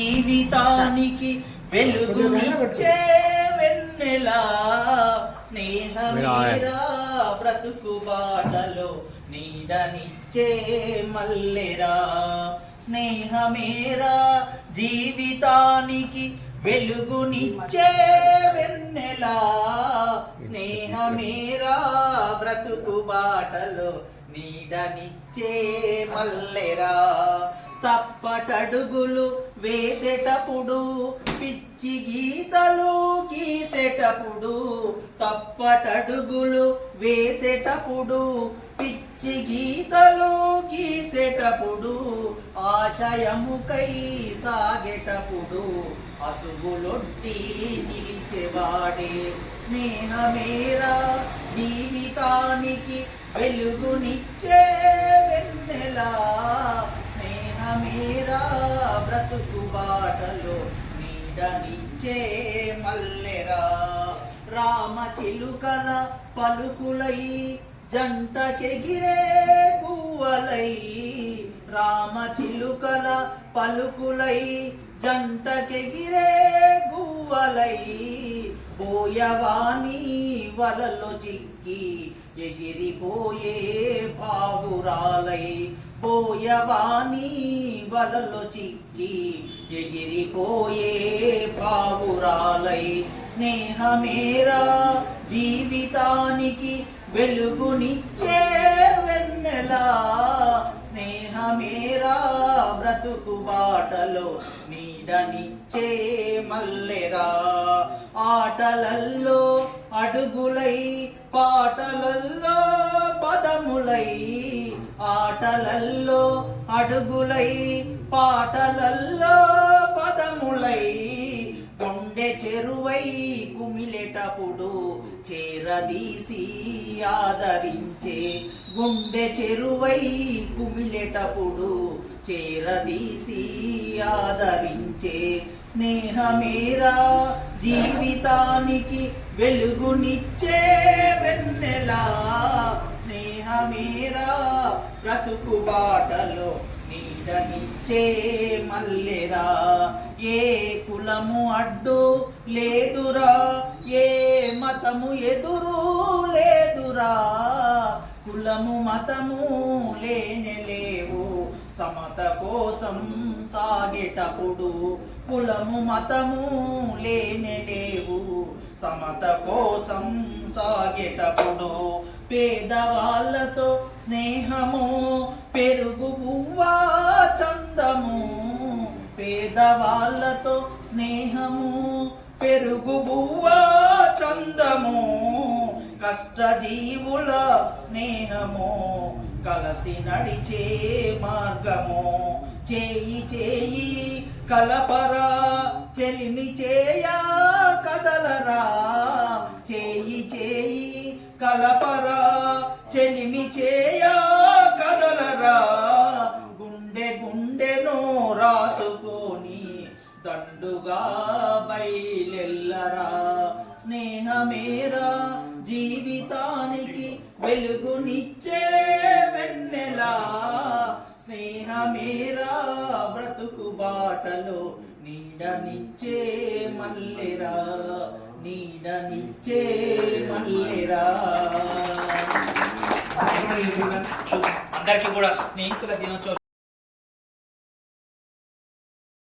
జీవితానికి వెలుగునిచ్చే వెన్నెలా? స్నేహమేరా బ్రతుకు బాటలో నీడనిచ్చే మల్లెరా? స్నేహమేరా జీవితానికి వెలుగునిచ్చే వెన్నెలా? స్నేహమేరా బ్రతుకు బాటలో నీడనిచ్చే మల్లెరా? తప్పటడుగులు వేసేటప్పుడు పిచ్చి గీతలు గీసేటప్పుడు తప్పటడుగులు వేసేటప్పుడు పిచ్చి గీతలు గీసేటప్పుడు ఆశయముకై సాగేటప్పుడు అసుగులొట్టి నిలిచేవాడే స్నేహమేరా జీవితానికి వెలుగునిచ్చే వెన్నెలా. స్నేహమేరా బ్రతుకు బాటలో నీడనిచ్చే మల్లెరా. రామ చిలుకల పలుకులై జంటకెగిరే పువ్వలై. రామ చిలుకల పలుకులై జంటకెగిరే గువ్వలై పోయవాణి వలలో చిక్కి ఎగిరిపోయే పావురాలై. బోయవాణి వలలో చిక్కి ఎగిరిపోయే పావురాలై స్నేహమేరా జీవితానికి వెలుగునిచ్చే వెన్నెలా. స్నేహమేరా బ్రతుకు బాటలో నీడనిచ్చే మల్లెరా. ఆటలల్లో అడుగులై పాటలల్లో పదములై ఆటలల్లో అడుగులై పాటలల్లో పదములై. గుండె చెరువై కుమిలేటప్పుడు చేరదీసి ఆదరించే. గుండె చెరువై కుమిలేటప్పుడు చేరదీసి ఆదరించే. స్నేహమేరా జీవితానికి వెలుగునిచ్చే వెన్నెలా. స్నేహమేరా బ్రతుకు బాటలో నీడనిచ్చే మల్లెరా. ఏ కులము అడ్డు లేదురా ఏ మతము ఎదురు లేదురా. కులము మతము లేనే లేవు సమత కోసం సాగేటప్పుడు కులము మతము లేనే లేవు సమత కోసం సాగేటప్పుడు పేదవాళ్ళతో స్నేహము పెరుగు చందము. పేదవాళ్ళతో స్నేహము పెరుగు బువ్వా చందము. కష్టజీవుల స్నేహము కలసి నడిచే మార్గము. చేయి చేయి కలపరా చెలిమి చేయా కదలరా. చేయి చేయి కలపరా చెలిమి చే దండుగా బయలెల్లరా. స్నేహమేరా జీవితానికి వెలుగునిచ్చే వెన్నెలా. స్నేహమేరా బ్రతుకు బాటలో నీడనిచ్చే మల్లెరా. నీడనిచ్చే మల్లెరా. అందరికీ కూడా స్నేహితుల దినోత్సవం